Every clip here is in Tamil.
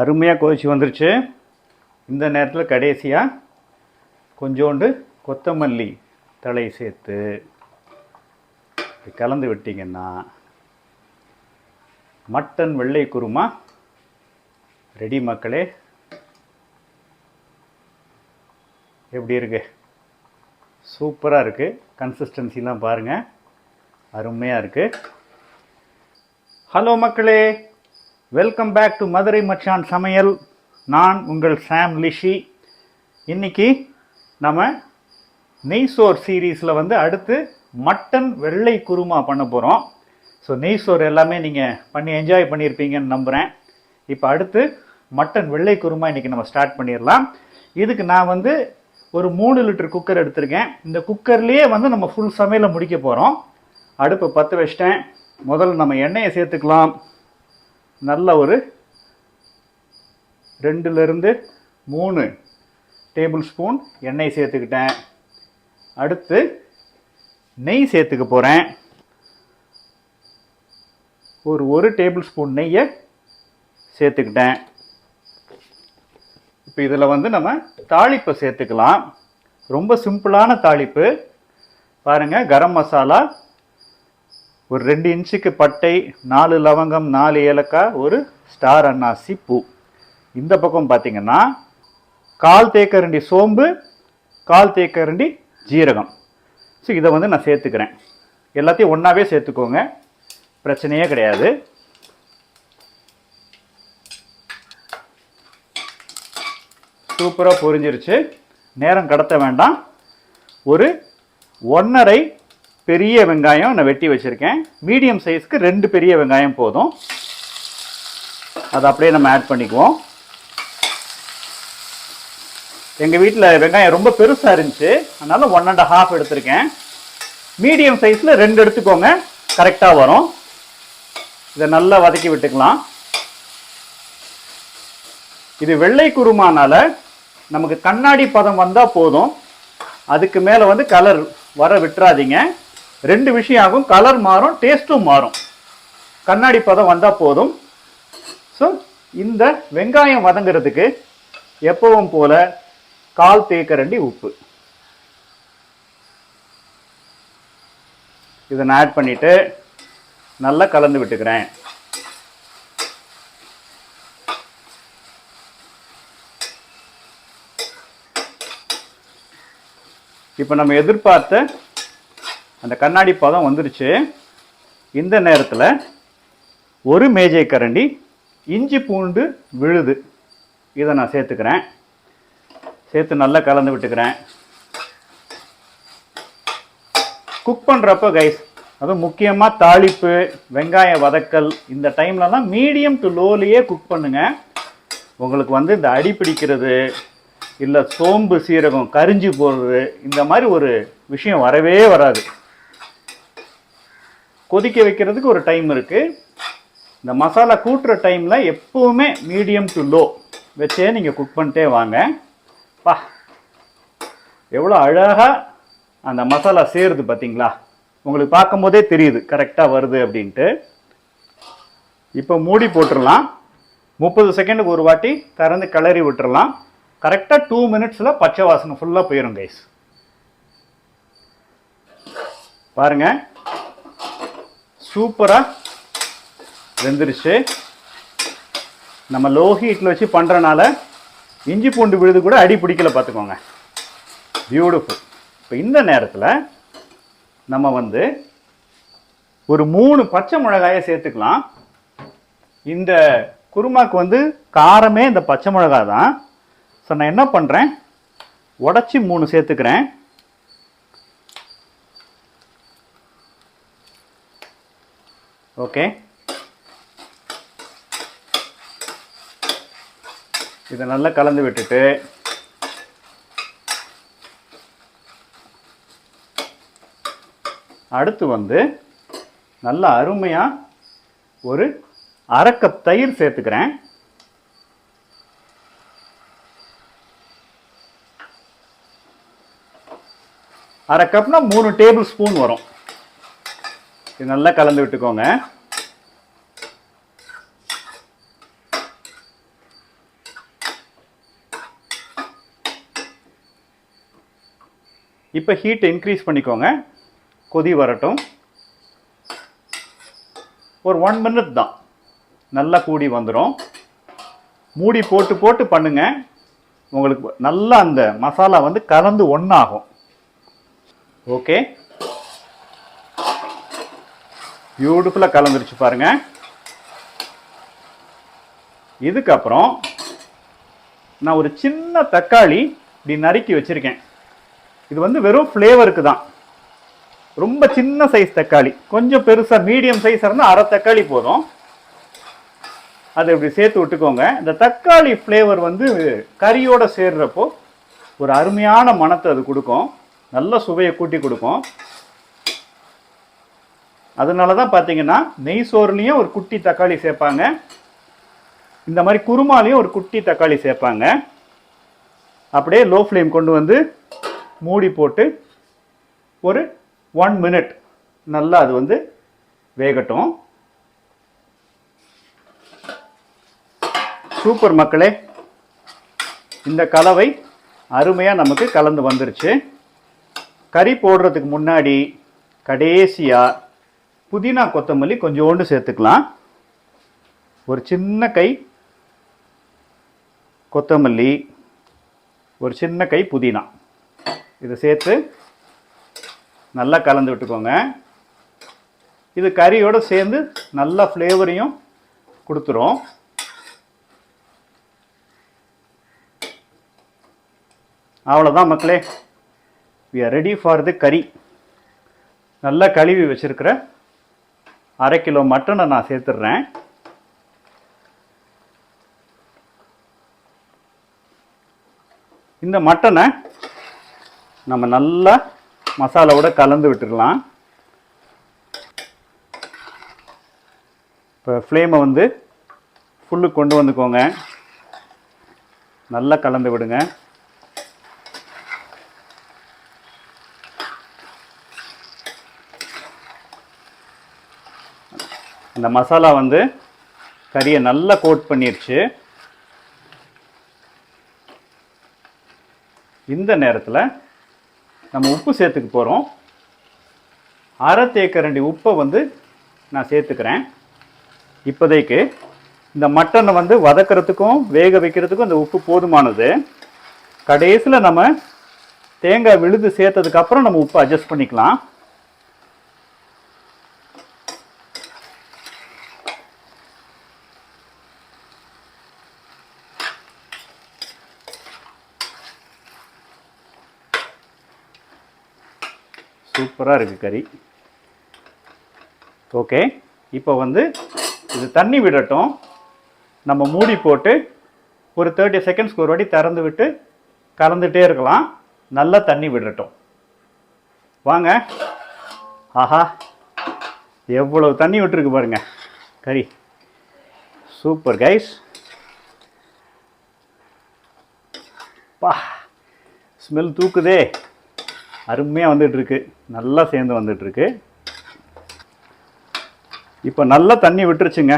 அருமையாக கொதிச்சு வந்துருச்சு. இந்த நேரத்தில் கடைசியாக கொஞ்சோண்டு கொத்தமல்லி தலை சேர்த்து கலந்து விட்டிங்கன்னா மட்டன் வெள்ளை குருமா ரெடி மக்களே. எப்படி இருக்கு? சூப்பராக இருக்குது கன்சிஸ்டன்சிலாம் பாருங்கள் அருமையாக இருக்குது ஹலோ மக்களே. வெல்கம் பேக் டு மதுரை மச்சான் சமையல். நான் உங்கள் சாம் லிஷி இன்னைக்கு நம்ம நெய்சோர் சீரீஸில் வந்து அடுத்து மட்டன் வெள்ளை குருமா பண்ண போகிறோம் ஸோ நெய்சோர் எல்லாமே நீங்கள் பண்ணி என்ஜாய் பண்ணியிருப்பீங்கன்னு நம்புகிறேன் இப்போ அடுத்து மட்டன் வெள்ளை குருமா இன்றைக்கி நம்ம ஸ்டார்ட் பண்ணிடலாம். இதுக்கு நான் வந்து ஒரு மூணு லிட்டர் குக்கர் எடுத்திருக்கேன். இந்த குக்கர்லேயே வந்து நம்ம ஃபுல் சமையலை முடிக்க போகிறோம் அடுப்பு பற்ற வச்சிட்டேன். முதல்ல நம்ம எண்ணெயை சேர்த்துக்கலாம். நல்ல ஒரு ரெண்டுலேருந்து மூணு டேபிள் ஸ்பூன் எண்ணெய் சேர்த்துக்கிட்டேன். அடுத்து நெய் சேர்த்துக்க போகிறேன் ஒரு ஒரு டேபிள் ஸ்பூன் நெய்யை சேர்த்துக்கிட்டேன். இப்போ இதில் வந்து நம்ம தாளிப்பை சேர்த்துக்கலாம். ரொம்ப சிம்பிளான தாளிப்பு. பாருங்கள் கரம் மசாலா ஒரு ரெண்டு இன்ச்சுக்கு பட்டை நாலு லவங்கம் நாலு ஏலக்காய் ஒரு ஸ்டார் அன்னாசி பூ. இந்த பக்கம் பார்த்தீங்கன்னா கால் தேக்கரண்டி சோம்பு கால் தேக்கரண்டி ஜீரகம். ஸோ இதை வந்து நான் சேர்த்துக்கிறேன். எல்லாத்தையும் ஒன்றாவே சேர்த்துக்கோங்க. பிரச்சனையே கிடையாது. சூப்பராக பொரிஞ்சிருச்சு. நேரம் கடத்த வேண்டாம். ஒரு ஒன்றரை பெரிய வெங்காயம் நான் வெட்டி வச்சுருக்கேன். மீடியம் சைஸ்க்கு ரெண்டு பெரிய வெங்காயம் போதும். அதை அப்படியே நம்ம ஆட் பண்ணிக்குவோம். எங்கள் வீட்டில் வெங்காயம் ரொம்ப பெருசாக இருந்துச்சு. அதனால் ஒன் அண்ட் ஹாஃப் எடுத்திருக்கேன். மீடியம் சைஸில் ரெண்டு எடுத்துக்கோங்க. கரெக்டாக வரும். இதை நல்லா வதக்கி விட்டுக்கலாம். இது வெள்ளை குருமானால நமக்கு கண்ணாடி பதம் வந்தால் போதும். அதுக்கு மேலே வந்து கலர் வர விட்டுறாதீங்க. ரெண்டு விஷயம் ஆகும். கலர் மாறும் டேஸ்ட்டும் மாறும். கண்ணாடி பதம் வந்தால் போதும். ஸோ இந்த வெங்காயம் வதங்கிறதுக்கு எப்பவும் போல கால் தேக்கரண்டி உப்பு. இதை நான் ஆட் பண்ணிட்டு நல்லா கலந்து விட்டுக்கிறேன். இப்போ நம்ம எதிர்பார்த்த அந்த கண்ணாடி பதம் வந்துருச்சு. இந்த நேரத்தில் ஒரு மேஜை கரண்டி இஞ்சி பூண்டு விழுது. இதை நான் சேர்த்துக்கிறேன். சேர்த்து நல்லா கலந்து விட்டுக்கிறேன். குக் பண்ணுறப்ப கைஸ் அதுவும் முக்கியமாக தாளிப்பு வெங்காய வதக்கல் இந்த டைம்லலாம் மீடியம் டு லோலையே குக் பண்ணுங்கள் உங்களுக்கு வந்து இந்த அடி பிடிக்கிறது இல்லை சோம்பு சீரகம் கரிஞ்சு போடுறது இந்த மாதிரி ஒரு விஷயம் வரவே வராது. கொதிக்க வைக்கிறதுக்கு ஒரு டைம் இருக்குது இந்த மசாலா கூட்டுற டைமில் எப்போவுமே மீடியம் டு லோ வச்சே நீங்கள் குக் பண்ணிட்டே வாங்க. பா எவ்வளோ அழகாக அந்த மசாலா சேருது பார்த்தீங்களா உங்களுக்கு பார்க்கும்போதே தெரியுது கரெக்டாக வருது அப்படின்ட்டு. இப்போ மூடி போட்டுடலாம் முப்பது செகண்டுக்கு ஒரு வாட்டி திறந்து கிளறி விட்டுறலாம். கரெக்டாக டூ மினிட்ஸில் பச்சை வாசனை ஃபுல்லாக போயிடும் கைஸ் பாருங்க. சூப்பராக வெந்துருச்சு. நம்ம லோ ஹீட்டில் வச்சு பண்ணுறனால இஞ்சி பூண்டு விழுது கூட அடி பிடிக்கல பார்த்துக்கோங்க பியூட்டிஃபுல் இப்போ இந்த நேரத்தில் நம்ம வந்து ஒரு மூணு பச்சை மிளகாயை சேர்த்துக்கலாம். இந்த குருமாக்கு வந்து காரமே இந்த பச்சை மிளகா தான். ஸோ நான் என்ன பண்ணுறேன் உடச்சி மூணு சேர்த்துக்கிறேன். ஓகே. இதை நல்லா கலந்து விட்டுட்டு அடுத்து வந்து நல்ல அருமையாக ஒரு அரைக்கப் தயிர் சேர்த்துக்கிறேன். அரை கப்னா மூணு டேபிள் ஸ்பூன் வரும். இது நல்லா கலந்து விட்டுக்கோங்க. இப்போ ஹீட்டை இன்க்ரீஸ் பண்ணிக்கோங்க. கொதி வரட்டும். ஒரு ஒன் மினிட் தான். நல்லா கூடி வந்துடும் மூடி போட்டு போட்டு பண்ணுங்கள் உங்களுக்கு நல்லா அந்த மசாலா வந்து கலந்து ஒன்றாகும் ஓகே பியூட்டிஃபுல்லாக கலந்துருச்சு பாருங்க. இதுக்கப்புறம் நான் ஒரு சின்ன தக்காளி இப்படி நறுக்கி வச்சுருக்கேன். இது வந்து வெறும் ஃப்ளேவருக்கு தான். ரொம்ப சின்ன சைஸ் தக்காளி. கொஞ்சம் பெருசாக மீடியம் சைஸ் இருந்தால் அரை தக்காளி போதும். அதை இப்படி சேர்த்து விட்டுக்கோங்க. இந்த தக்காளி ஃப்ளேவர் வந்து கறியோடு சேர்றப்போ ஒரு அருமையான மணத்தை அது கொடுக்கும். நல்ல சுவையை கூட்டி கொடுக்கும். அதனால தான் பார்த்தீங்கன்னா நெய் சோறுலேயும் ஒரு குட்டி தக்காளி சேர்ப்பாங்க இந்த மாதிரி குருமாலையும் ஒரு குட்டி தக்காளி சேர்ப்பாங்க அப்படியே லோ ஃப்ளேம் கொண்டு வந்து மூடி போட்டு ஒரு ஒன் மினிட் நல்லா அது வந்து வேகட்டும். சூப்பர் மக்களே இந்த கலவை அருமையாக நமக்கு கலந்து வந்துருச்சு. கறி போடுறதுக்கு முன்னாடி கடைசியாக புதினா கொத்தமல்லி கொஞ்சோண்டு சேர்த்துக்கலாம். ஒரு சின்ன கை கொத்தமல்லி ஒரு சின்ன கை புதினா. இதை சேர்த்து நல்லா கலந்து விட்டுக்கோங்க. இது கறியோடு சேர்ந்து நல்ல ஃப்ளேவரையும் கொடுத்துரும். அவ்வளோதான் மக்களே. We are ready for the kari நல்லா கழுவி வச்சுருக்கிற அரை கிலோ மட்டனை நான் சேர்த்துடுறேன். இந்த மட்டனை நம்ம நல்லா மசாலாவோட கலந்து விட்டுடலாம். இப்போ ஃப்ளேமை வந்து ஃபுல்லு கொண்டு வந்துக்கோங்க. நல்லா கலந்து விடுங்க. அந்த மசாலா வந்து கறியை நல்லா கோட் பண்ணிருச்சு. இந்த நேரத்தில் நம்ம உப்பு சேர்த்துக்க போகிறோம் அரை தேக்கரண்டி உப்பை வந்து நான் சேர்த்துக்கிறேன். இப்போதைக்கு இந்த மட்டனை வந்து வதக்கிறதுக்கும் வேக வைக்கிறதுக்கும் இந்த உப்பு போதுமானது. கடைசியில் நம்ம தேங்காய் விழுது சேர்த்ததுக்கப்புறம் நம்ம உப்பு அட்ஜஸ்ட் பண்ணிக்கலாம். சூப்பராக இருக்குது கறி. ஓகே இப்போ வந்து இது தண்ணி விடட்டும். நம்ம மூடி போட்டு ஒரு தேர்ட்டி செகண்ட்ஸ்க்கு ஒரு வாட்டி திறந்து விட்டு கலந்துகிட்டே இருக்கலாம். நல்லா தண்ணி விடட்டும். வாங்க. ஆஹா. எவ்வளவு தண்ணி விட்டுருக்கு பாருங்க. கறி. சூப்பர் கைஸ் பா. ஸ்மெல் தூக்குதே. அருமையாக வந்துட்டுருக்கு. நல்லா சேர்ந்து வந்துட்டுருக்கு. இப்போ நல்லா தண்ணி விட்டுருச்சுங்க.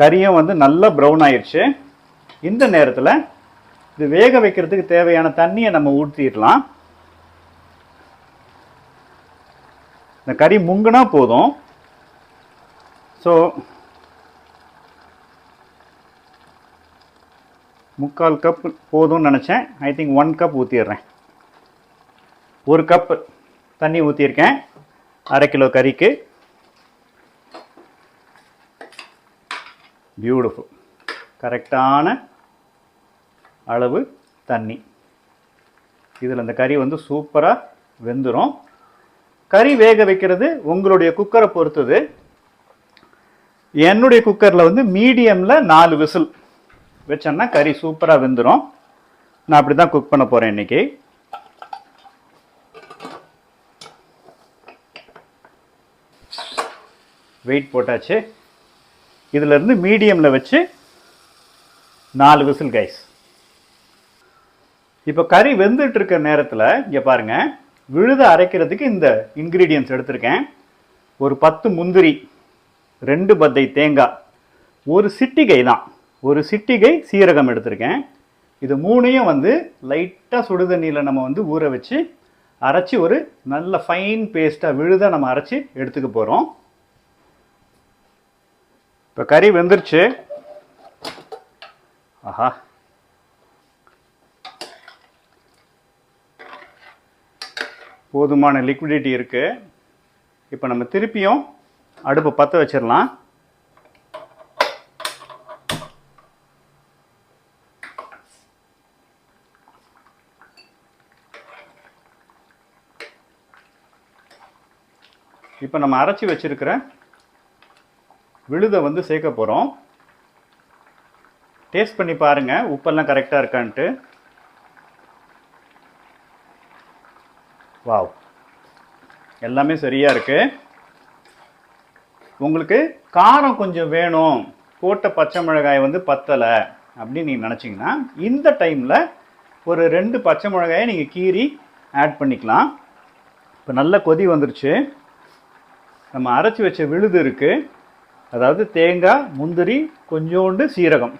கறியும் வந்து நல்லா ப்ரௌன் ஆயிடுச்சு இந்த நேரத்தில் இது வேக வைக்கிறதுக்கு தேவையான தண்ணியை நம்ம ஊற்றிடலாம் இந்த கறி முங்குனா போதும். ஸோ முக்கால் கப் போதும்னு நினச்சேன். ஐ திங்க் ஒன் கப் ஊற்றிடுறேன் ஒரு கப் தண்ணி ஊற்றியிருக்கேன் அரை கிலோ கறிக்கு. பியூட்டிஃபுல் கரெக்டான அளவு தண்ணி. இதில் இந்த கறி வந்து சூப்பராக வெந்துடும் கறி வேக வைக்கிறது உங்களுடைய குக்கரை பொறுத்தது. என்னுடைய குக்கரில் வந்து மீடியமில் நாலு விசில் வச்சேன்னா கறி சூப்பராக வெந்துடும் நான் அப்படி தான் குக் பண்ண போகிறேன் இன்றைக்கி வெயிட் போட்டாச்சு. இதிலிருந்து மீடியமில் வச்சு நாலு விசில் கைஸ் இப்போ கறி வெந்துட்டு இருக்க நேரத்தில் இங்கே பாருங்கள் விழுத அரைக்கிறதுக்கு இந்த இன்க்ரீடியன்ஸ் எடுத்திருக்கேன். ஒரு பத்து முந்திரி ரெண்டு பத்தை தேங்காய் ஒரு சிட்டிகை தான். ஒரு சிட்டிகை சீரகம் எடுத்திருக்கேன். இது மூணையும் வந்து லைட்டாக சுடுதண்ணியில் நம்ம வந்து ஊற வச்சு அரைச்சி ஒரு நல்ல ஃபைன் பேஸ்ட்டாக விழுதாக நம்ம அரைச்சி எடுத்துக்க போகிறோம் இப்போ கறி வெந்துருச்சு. ஆஹா. போதுமான லிக்விடிட்டி இருக்குது இப்போ நம்ம திருப்பியும் அடுப்பு பற்ற வச்சிடலாம். இப்போ நம்ம அரைச்சி வச்சிருக்கிறேன் விழுதை வந்து சேர்க்க போகிறோம் டேஸ்ட் பண்ணி பாருங்கள் உப்பெல்லாம் கரெக்டாக இருக்கான்ட்டு. வாவ் எல்லாமே சரியாக இருக்குது உங்களுக்கு காரம் கொஞ்சம் வேணும். போட்ட பச்சை மிளகாய் வந்து பத்தலை அப்படின்னு நீங்கள் நினச்சிங்கன்னா இந்த டைமில் ஒரு ரெண்டு பச்சை மிளகாயை நீங்கள் கீறி ஆட் பண்ணிக்கலாம். இப்போ நல்ல கொதி வந்துருச்சு. நம்ம அரைச்சி வச்ச விழுது இருக்குது அதாவது தேங்காய் முந்திரி கொஞ்சோண்டு சீரகம்.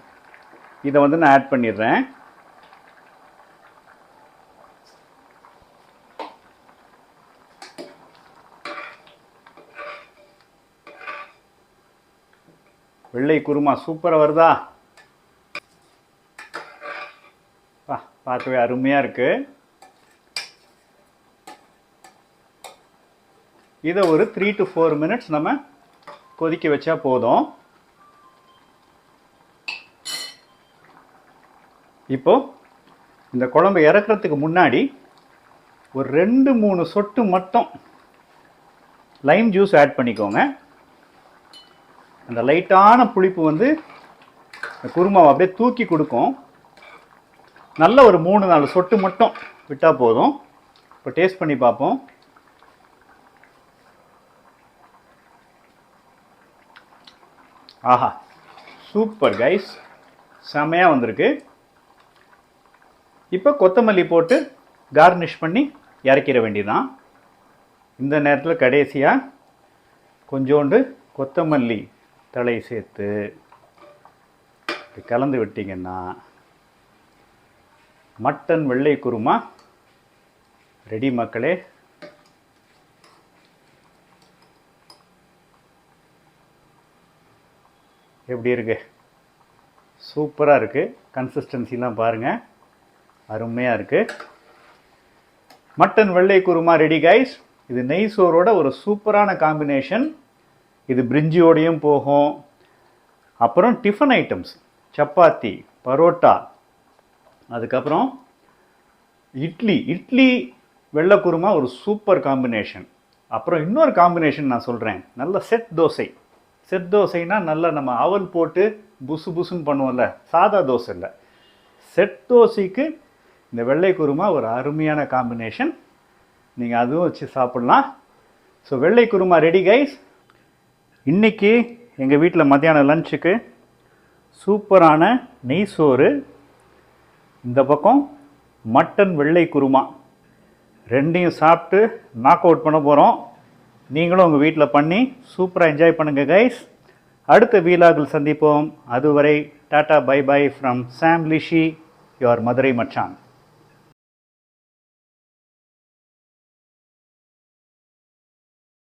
இதை வந்து நான் ஆட் பண்ணிடுறேன். வெள்ளை குருமா சூப்பராக வருதா? பா பார்க்கவே அருமையாக இருக்கு. இதை ஒரு த்ரீ டு ஃபோர் மினிட்ஸ் நம்ம கொதிக்க வச்சா போதும். இப்போ இந்த குழம்பு இறக்குறதுக்கு முன்னாடி ஒரு ரெண்டு மூணு சொட்டு மட்டும் லைம் ஜூஸ் ஆட் பண்ணிக்கோங்க. அந்த லைட்டான புளிப்பு வந்து இந்த குருமாவை அப்படியே தூக்கி கொடுக்கும். நல்ல ஒரு மூணு நாலு சொட்டு மட்டும் விட்டால் போதும். இப்போ டேஸ்ட் பண்ணி பார்ப்போம். ஆஹா. சூப்பர் கைஸ் செமையாக வந்திருக்கு. இப்போ கொத்தமல்லி போட்டு கார்னிஷ் பண்ணி இறக்கிற வேண்டியதுதான். இந்த நேரத்தில் கடைசியாக கொஞ்சோண்டு கொத்தமல்லி தழை சேர்த்து கலந்து விட்டிங்கன்னா மட்டன் வெள்ளை குருமா ரெடி மக்களே. எப்படி இருக்குது சூப்பராக இருக்குது கன்சிஸ்டன்சிலாம் பாருங்கள் அருமையாக இருக்குது மட்டன் வெள்ளை குருமா ரெடி கைஸ் இது நெய் சோறோட ஒரு சூப்பரான காம்பினேஷன் இது பிரிஞ்சியோடையும் போகும். அப்புறம் டிஃபன் ஐட்டம்ஸ் சப்பாத்தி பரோட்டா. அதுக்கப்புறம் இட்லி. இட்லி வெள்ளை குருமா ஒரு சூப்பர் காம்பினேஷன் அப்புறம் இன்னொரு காம்பினேஷன் நான் சொல்கிறேன் நல்ல செட் தோசை. செட் தோசைனா நல்லா நம்ம அவல் போட்டு புசு புசுன்னு பண்ணுவோம்ல சாதா தோசை இல்லை. செட் தோசைக்கு இந்த வெள்ளை குருமா ஒரு அருமையான காம்பினேஷன் நீங்கள் அதுவும் வச்சு சாப்பிட்லாம். ஸோ வெள்ளை குருமா ரெடி கைஸ் இன்னைக்கு எங்கள் வீட்டில் மத்தியானம் லஞ்சுக்கு சூப்பரான நெய் சோறு. இந்த பக்கம் மட்டன் வெள்ளை குருமா. ரெண்டையும் சாப்பிட்டு நாக் அவுட் பண்ண போகிறோம் நீங்களும் உங்கள் வீட்டில் பண்ணி சூப்பராக என்ஜாய் பண்ணுங்கள் கைஸ் அடுத்த வீலாகில் சந்திப்போம். அதுவரை tata bye bye from Sam லிஷி your Madurai மச்சான்